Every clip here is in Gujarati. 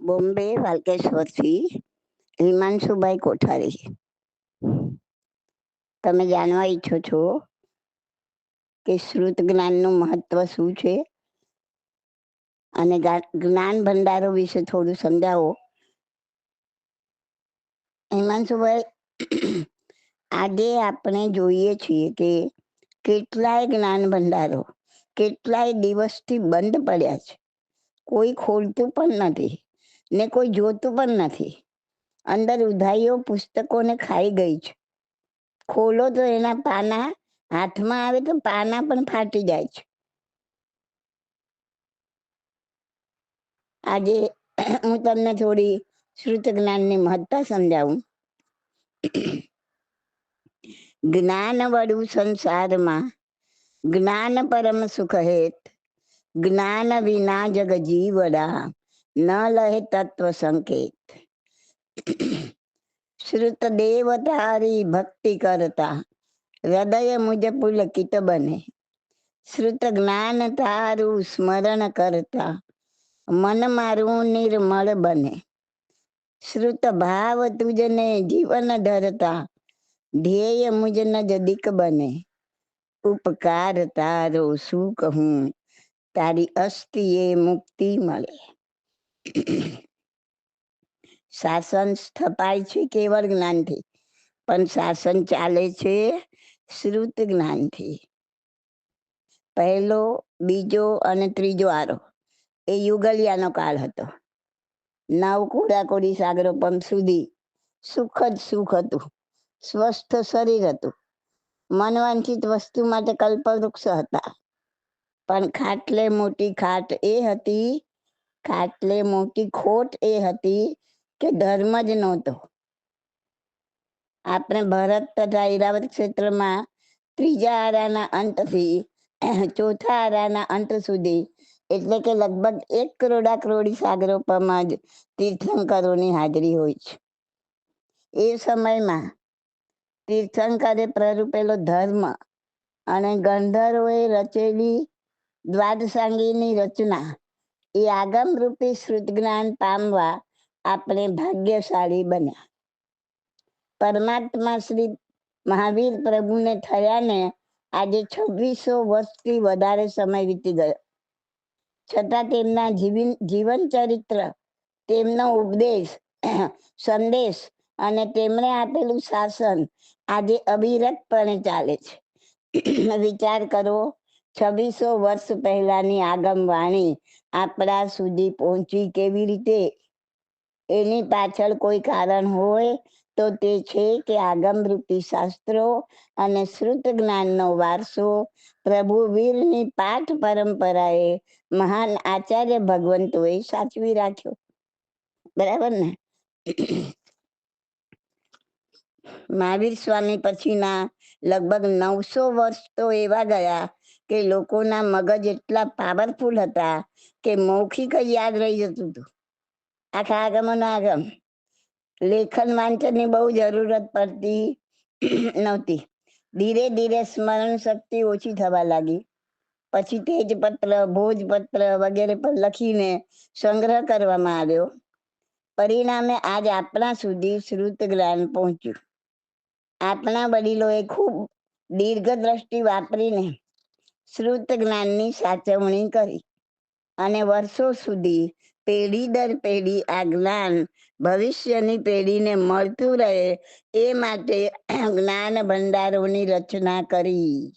બોમ્બે વાલકેશ્વરથી હિમાંશુભાઈ કોઠારી. તમે જાણવા ઈચ્છો છો કે શ્રુત જ્ઞાનનું મહત્વ શું છે? અને જ્ઞાન ભંડારો વિશે થોડું સમજાવો. હિમાંશુભાઈ, આજે આપણે જોઈએ છીએ કે કેટલાય જ્ઞાન ભંડારો કેટલાય દિવસથી બંધ પડ્યા છે. કોઈ ખોલતું પણ નથી. ને કોઈ જોતું પણ નથી. અંદર ઉધાઈઓ પુસ્તકોને ખાઈ ગઈ છે. ખોલો તો એના પાના હાથમાં આવે તો પાના પણ ફાટી જાય છે. આજે હું તમને થોડી શ્રુત જ્ઞાનની મહત્તા સમજાવું. જ્ઞાન વડું સંસારમાં જ્ઞાન પરમ સુખ હેત. જ્ઞાન વિના જગ જીવડા. ન લહે તત્વ સંકેત શ્રુત દેવ તારી ભક્તિ કરતા હૃદય મુજબ પુલકિત બને શ્રુત જ્ઞાન તારું સ્મરણ કરતા મન મારું નિર્મળ બને શ્રુત ભાવ તુજને જીવન ધરતા ધ્યેય મુજ નજદીક બને ઉપકાર તારો શું કહું તારી અસ્થિએ મુક્તિ મળે શાસન સ્થપાય છે કેવળ જ્ઞાનથી, પણ શાસન ચાલે છે શ્રુત જ્ઞાનથી. પહેલો, બીજો અને ત્રીજો આરો. એ યુગલિયાનો કાળ હતો. નવ કોડાકોડી સાગરો પંપ સુધી સુખ જ સુખ હતું. સ્વસ્થ શરીર હતું. મનવાંછિત વસ્તુ માટે કલ્પવૃક્ષ હતા. પણ ખાટલે મોટી ખાટ એ હતી ખાટલે મોટી ખોટ એ હતી કે ધર્મ જ નહોતો. આપણે ભરત તથા ઈરાવત ક્ષેત્રમાં ત્રીજા આરાના અંતથી ચોથા આરાના અંત સુધી, એટલે કે લગભગ એક કરોડા કરોડી સાગરોપમાં જ તીર્થંકરોની હાજરી હોય છે. એ સમયમાં તીર્થંકરે પ્રરૂપેલો ધર્મ અને ગંધર્વોએ રચેલી દ્વાદસાંગીની રચના એ આગમ રૂપી શ્રુત જ્ઞાન પામવા આપણે ભાગ્યશાળી બન્યા. પરમાત્મા શ્રી મહાવીર પ્રભુને થયાને આજે છવ્વીસો વર્ષથી વધારે સમય વીતી ગયો. છતાં તેમના જીવન જીવન ચરિત્ર, તેમનો ઉપદેશ, સંદેશ અને તેમણે આપેલું શાસન આજે અવિરતપણે ચાલે છે. વિચાર કરો, છવ્વીસો વર્ષ પહેલાની આગમ વાણી આપણા સુધી પહોંચી કેવી રીતે? એની પાછળ કોઈ કારણ હોય તો તે છે કે આગમરૂપી શાસ્ત્રો અને શ્રુત જ્ઞાનનો વારસો પ્રભુ વીરની પાઠ પરંપરાએ મહાન આચાર્ય ભગવંતોએ સાચવી રાખ્યો. બરાબર ને? મહાવીર સ્વામી પછીના લગભગ નવસો વર્ષ તો એવા ગયા કે લોકોના મગજ એટલા પાવરફુલ હતા કે મૌખિક જ યાદ રહી જતું હતું. આખા આગમનો આગમ. લેખન વાંચનની બહુ જરૂરત પડતી નહોતી. ધીરે ધીરે સ્મરણ શક્તિ ઓછી થવા લાગી. પછી તેજપત્ર, ભોજપત્ર વગેરે પર લખીને સંગ્રહ કરવામાં આવ્યો. પરિણામે આજ આપણા સુધી શ્રુત જ્ઞાન પહોંચ્યું. આપણા વડીલોએ ખૂબ દીર્ઘ દ્રષ્ટિ વાપરીને શ્રુત જ્ઞાનની સાચવણી કરી. અને વર્ષો સુધી પેઢી દર પેઢી આ જ્ઞાન ભવિષ્યની પેઢીને મળતું રહે એ માટે જ્ઞાન ભંડારોની રચના કરી.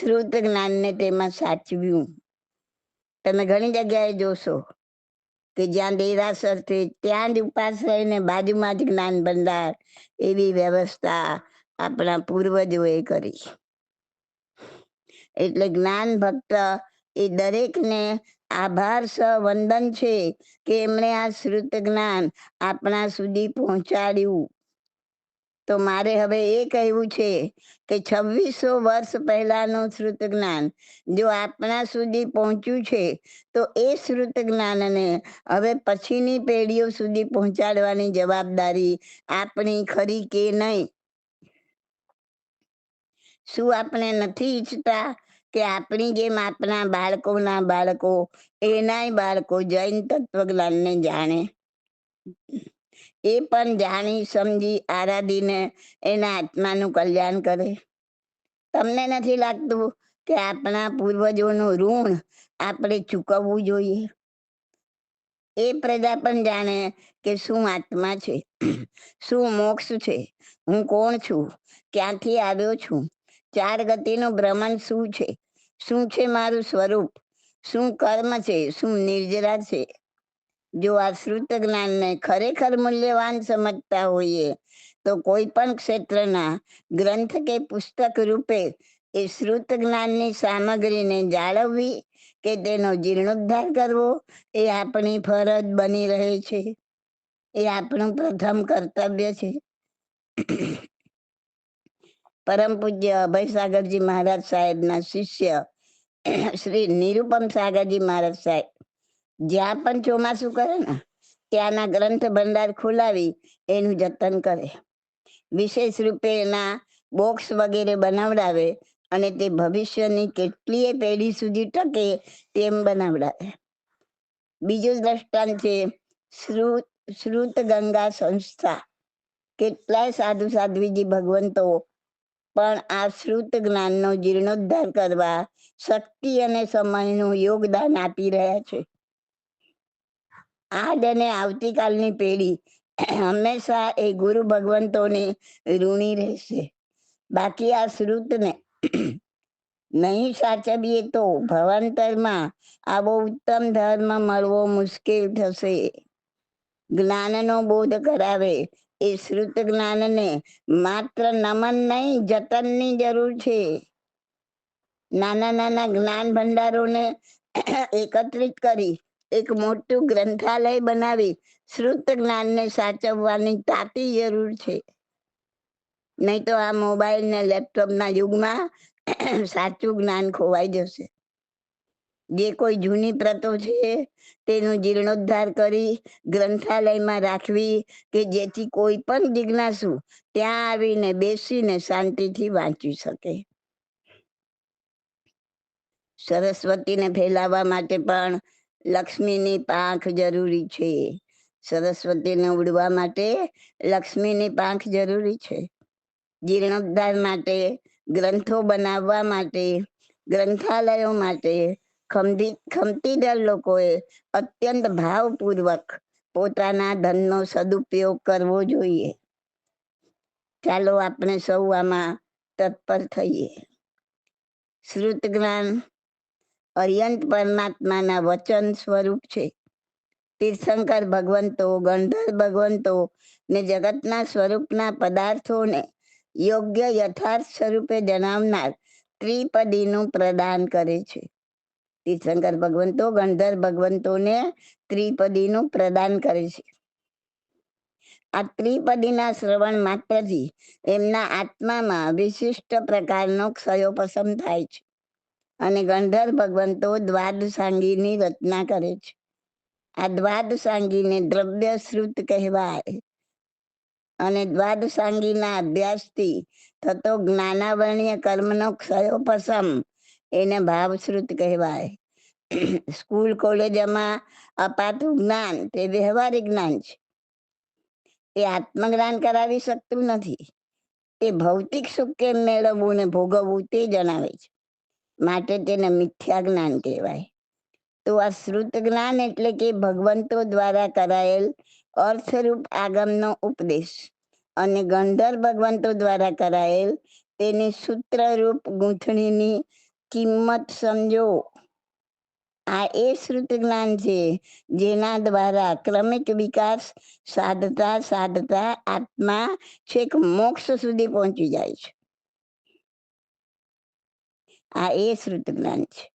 શ્રુત જ્ઞાનને તેમાં સાચવ્યું. તમે ઘણી જગ્યાએ જોશો કે જ્યાં દેરાસર છે ત્યાં જ ઉપાસ રહીને બાજુમાં જ જ્ઞાન ભંડાર એવી વ્યવસ્થા આપણા પૂર્વજોએ કરી. એટલે જ્ઞાન ભક્ત, એ દરેકને આભાર સ વંદન છે કે એમણે આ શ્રુત જ્ઞાન આપણા સુધી પહોંચાડ્યું. તો મારે હવે એ કહેવું છે કે છવ્વીસો વર્ષ પહેલાનું શ્રુત જ્ઞાન જો આપણા સુધી પહોંચ્યું છે, તો એ શ્રુત જ્ઞાનને હવે પછીની પેઢીઓ સુધી પહોંચાડવાની જવાબદારી આપણી ખરી કે નહીં? શું આપણે નથી ઈચ્છતા કે આપણી જેમ આપણા બાળકોના બાળકો, એનાય બાળકો જૈન તત્વજ્ઞાનને જાણે. એ પણ જાણી, સમજી, આરાધીને એના આત્માનું કલ્યાણ કરે. તમને નથી લાગતું કે આપણા પૂર્વજોનું ઋણ આપણે ચૂકવવું જોઈએ? એ પ્રજા પણ જાણે કે શું આત્મા છે, શું મોક્ષ છે, હું કોણ છું, ક્યાંથી આવ્યો છું? ચાર ગતિનું ભ્રમણ શું છે? શું છે મારું સ્વરૂપ? શું કર્મ છે? શું નિર્જરા છે? જો આ શ્રુત જ્ઞાનને ખરેખર મૂલ્યવાન સમજતા હોઈએ, તો કોઈ પણ ક્ષેત્રના ગ્રંથ કે પુસ્તક રૂપે એ શ્રુત જ્ઞાનની સામગ્રીને જાળવવી કે તેનો જીર્ણોદ્ધાર કરવો, એ આપણી ફરજ બની રહે છે. એ આપણું પ્રથમ કર્તવ્ય છે. પરમ પૂજ્ય અભય સાગરજી મહારાજ સાહેબના શિષ્ય શ્રી નિરુપમ સાગરજી મહારાજ સાહેબ. જ્યાં પણ ચોમાસું કરે ને, ત્યાંના ગ્રંથ ભંડાર ખોલાવી એનું જતન કરે. વિશેષ રૂપે એના બોક્સ વગેરે બનાવડાવે અને તે ભવિષ્યની કેટલીય પેઢી સુધી ટકે તેમ બનાવડાવે. બીજું દ્રષ્ટાંત છે શ્રુત શ્રુત ગંગા સંસ્થા. કેટલાય સાધુ સાધ્વીજી ભગવંતો પણ આ શ્રુત જ્ઞાનનો જીર્ણોદ્ધાર કરવા શક્તિ અને સમયનું યોગદાન આપી રહ્યા છે. આજ અને આવતીકાલની પેઢી હંમેશા એ ગુરુ ભગવંતોની ઋણી રહેશે. બાકી આ શ્રુતને નહીં સાચવીએ તો ભવાંતરમાં આવો ઉત્તમ ધર્મ મળવો મુશ્કેલ થશે. જ્ઞાનનો બોધ કરાવે એ શ્રુત જ્ઞાનને માત્ર નમન નહીં, જતનની જરૂર છે. નાના નાના જ્ઞાન ભંડારોને એકત્રિત કરી, એક મોટું ગ્રંથાલય બનાવી, શ્રુત જ્ઞાનને સાચવવાની તાતી જરૂર છે. નહીં તો આ મોબાઈલ ને લેપટોપના યુગમાં સાચું જ્ઞાન ખોવાઈ જશે. જે કોઈ જૂની પ્રતો છે, તેનો જીર્ણોદ્ધાર કરી ગ્રંથાલયમાં રાખવી કે જેથી કોઈ પણ જિજ્ઞાસુ ત્યાં આવીને બેસીને શાંતિથી વાંચી શકે. સરસ્વતીને ફેલાવવા માટે પણ લક્ષ્મીની પાંખ જરૂરી છે. સરસ્વતીને ઉડવા માટે લક્ષ્મીની પાંખ જરૂરી છે. જીર્ણોદ્ધાર માટે ગ્રંથો બનાવવા માટે, ગ્રંથાલયો માટે ખમતી ખમતીદર લોકોએ અત્યંત ભાવપૂર્વક પોતાના ધનનો સદુપયોગ કરવો જોઈએ. ચાલો આપણે સૌ આમાં તત્પર થઈએ. શ્રુત જ્ઞાન અર્યંત પરમાત્માના વચન સ્વરૂપ છે. તીર્થંકર ભગવંતો, ગણધર ભગવંતો ને જગતના સ્વરૂપના પદાર્થોને યોગ્ય યથાર્થ સ્વરૂપે જણાવનાર ત્રિપદીનું પ્રદાન કરે છે. તીર્થંકર ભગવંતો, ગણધર ભગવંતોને ત્રિપદીનું પ્રદાન કરે છે. આ ત્રિપદીના શ્રવણ માત્રથી એમના આત્મામાં વિશિષ્ટ પ્રકારનો ક્ષયોપશમ થાય છે અને ગણધર ભગવંતો દ્વાદશાંગીની રચના કરે છે. આ દ્વાદસાંગીને દ્રવ્ય શ્રુત કહેવાય અને દ્વાદશાંગીના અભ્યાસથી થતો જ્ઞાનાવરણીય કર્મનો ક્ષયોપશમ એને ભાવશ્રુત કહેવાય. સ્કૂલ, કોલેજમાં અપાતું જ્ઞાન તે વ્યવહારિક જ્ઞાન છે. એ આત્મજ્ઞાન કરાવી શકતું નથી. એ ભૌતિક સુખ કેમ મેળવવું ને ભોગવવું તે જણાવે છે. માટે તેને મિથ્યા જ્ઞાન કહેવાય. તો આ શ્રુત જ્ઞાન એટલે કે ભગવંતો દ્વારા કરાયેલ અર્થરૂપ આગમનો ઉપદેશ. અને ગંધર ભગવંતો દ્વારા કરાયેલ તેની સૂત્રરૂપ ગૂંથણીની કિંમત સમજો. આ એ શ્રુત જ્ઞાન છે, જેના દ્વારા ક્રમિક વિકાસ, સાધતા સાધતા, આત્મા છેક મોક્ષ સુધી પહોંચી જાય છે. આ એ શ્રુત જ્ઞાન છે,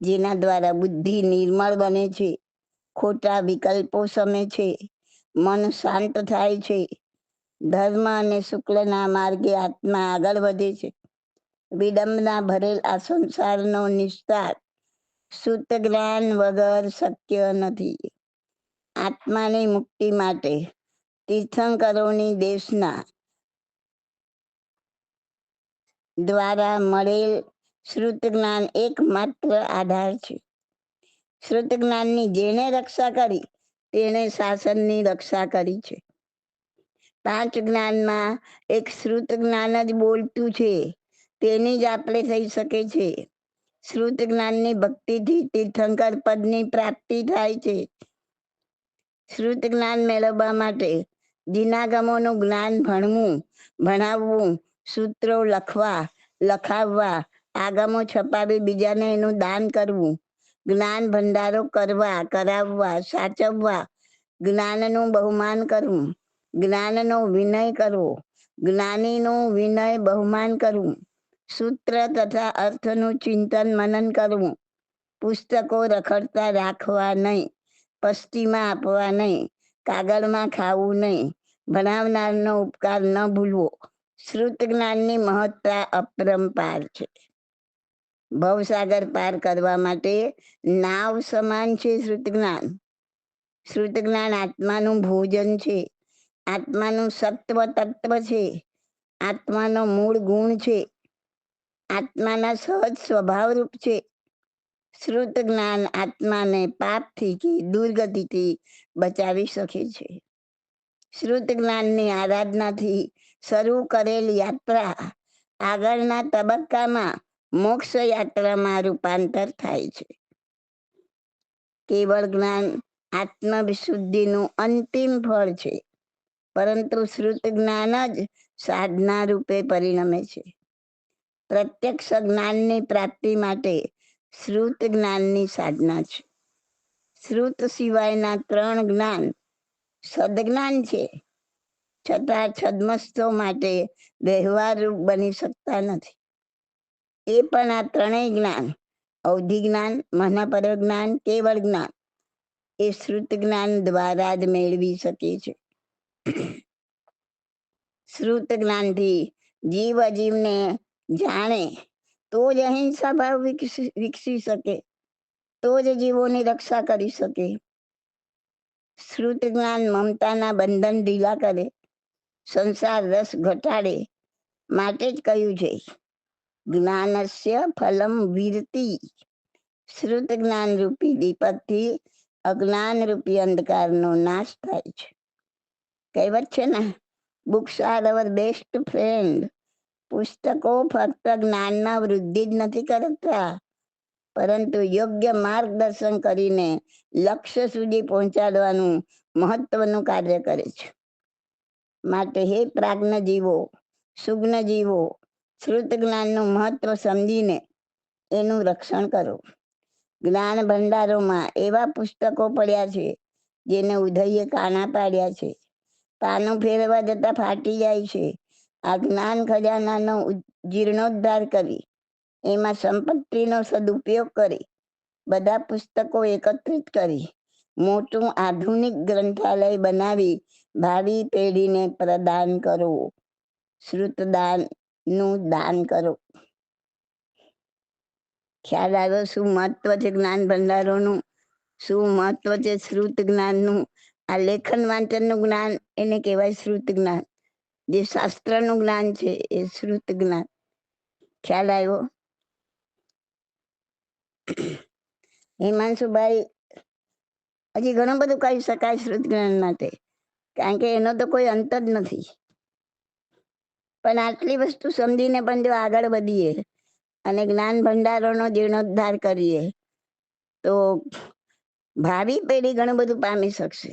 જેના દ્વારા બુદ્ધિ નિર્મળ બને છે, ખોટા વિકલ્પો સમે છે, મન શાંત થાય છે, ધર્મ અને શુક્લના માર્ગે આત્મા આગળ વધે છે. વિડંબના ભરેલ આ સંસારનો નિસ્તાર શુદ્ધ જ્ઞાન વગર શક્ય નથી. આત્માની મુક્તિ માટે તીર્થંકરોની દેશના દ્વારા મળેલ શ્રુત જ્ઞાન એકમાત્ર આધાર છે. શ્રુત જ્ઞાનની જેણે રક્ષા કરી, તેણે શાસનની રક્ષા કરી છે. પાંચ જ્ઞાનમાં એક શ્રુત જ્ઞાન જ બોલતું છે. તેની જ આપણે થઈ શકે છે શ્રુત જ્ઞાનની ભક્તિથી તીર્થંકર પદની પ્રાપ્તિ થાય છે. શ્રુત જ્ઞાન મેળવવા માટે દિનાગમોનું જ્ઞાન ભણવું, ભણાવવું, સૂત્રો લખવા, લખાવવા, આગમો છપાવી બીજાને એનું દાન કરવું, જ્ઞાન ભંડારો કરવા, કરાવવા, સાચવવા, જ્ઞાનનું બહુમાન કરવું, જ્ઞાનનો વિનય કરવો, જ્ઞાનીનું વિનય બહુમાન કરવું. સૂત્ર તથા અર્થનું ચિંતન મનન કરવું. પુસ્તકો રખડતા રાખવા નહીં, પસ્તીમાં આપવા નહીં, કાગળમાં ખાવું નહીં, ભણાવનારનો ઉપકાર ન ભૂલવો. શ્રુત જ્ઞાનની મહત્તા અપરંપાર છે. ભવસાગર પાર કરવા માટે નાવ સમાન છે શ્રુત જ્ઞાન શ્રુત જ્ઞાન આત્માનું ભોજન છે. આત્માનું સત્વ તત્વ છે. આત્માનો મૂળ ગુણ છે. આત્માના સહજ સ્વભાવ રૂપ છે શ્રુત જ્ઞાન આત્માને પાપથી કે દુર્ગતિથી બચાવી શકે છે. શ્રુત જ્ઞાનની આરાધનાથી શરૂ કરેલ યાત્રા આગળના તબક્કામાં મોક્ષ યાત્રામાં રૂપાંતર થાય છે. કેવળ જ્ઞાન આત્મવિશુદ્ધિનું અંતિમ ફળ છે, પરંતુ શ્રુત જ્ઞાન જ સાધના રૂપે પરિણમે છે. પ્રત્યક્ષ જ્ઞાનની પ્રાપ્તિ માટે શ્રુત જ્ઞાનની સાધના છે. શ્રુત સિવાયના ત્રણ જ્ઞાન સદજ્ઞાન છે. છતાં છદમસ્તો માટે વ્યવહારરૂપ બની શકતા નથી. એ પણ આ ત્રણેય જ્ઞાન અવધિ જ્ઞાન મહાપર જ્ઞાન, કેવળ જ્ઞાન, એ શ્રુત જ્ઞાન દ્વારા જ મેળવી શકે છે. શ્રુત જ્ઞાનથી જીવ અજીવને જાણે તો જ અહિંસા ભાવ વિકસી શકે, તો જ જીવોની રક્ષા કરી શકે. શ્રુત જ્ઞાન મમતાના બંધન ઢીલા કરે, સંસાર રસ ઘટાડે માટે જ કહ્યું છે જ્ઞાનસ્ય ફલમ વીરતી. શ્રુત જ્ઞાન રૂપી દીપકથી અજ્ઞાન રૂપી અંધકારનો નાશ થાય છે. કહેવત છે ને books are our best friend. પુસ્તકો ફક્ત જ્ઞાનમાં વૃદ્ધિ જ નથી કરતા, પરંતુ યોગ્ય માર્ગદર્શન કરીને લક્ષ્ય સુધી પહોંચાડવાનું મહત્વનું કાર્ય કરે છે. માટે હે પ્રાજ્ઞ જીવો સુગ્ન જીવો શ્રુત જ્ઞાનનું મહત્વ સમજીને એનું રક્ષણ કરો. જ્ઞાન ભંડારોમાં એવા પુસ્તકો પડ્યા છે, જેને ઉદયે કાણા પાડ્યા છે. પાનું ફેરવા જતા ફાટી જાય છે. આ જ્ઞાન ખજાનાનો જીર્ણોદ્ધાર કરી. એમાં સંપત્તિનો સદુપયોગ કરી. બધા પુસ્તકો એકત્રિત કરી. મોટું આધુનિક ગ્રંથાલય બનાવી ભાવિ પેઢીને પ્રદાન કરો શ્રુતદાનનું દાન કરો ખ્યાલ આવ્યો શું મહત્વ છે જ્ઞાન ભંડારોનું? શું મહત્વ છે શ્રુત જ્ઞાનનું? આ લેખન વાંચનનું જ્ઞાન, એને કહેવાય શ્રુત જ્ઞાન. જે શાસ્ત્રનું જ્ઞાન છે એ શ્રુત જ્ઞાન ખ્યાલ આવ્યો હિમાંશુભાઈ હજી ઘણું બધું કહી શકાય શ્રુત જ્ઞાન માટે કારણ કે એનો તો કોઈ અંત જ નથી પણ આટલી વસ્તુ સમજીને પણ જો આગળ વધીએ અને જ્ઞાન ભંડારોનો જીર્ણોદ્ધાર કરીએ તો ભાવિ પેઢી ઘણું બધું પામી શકશે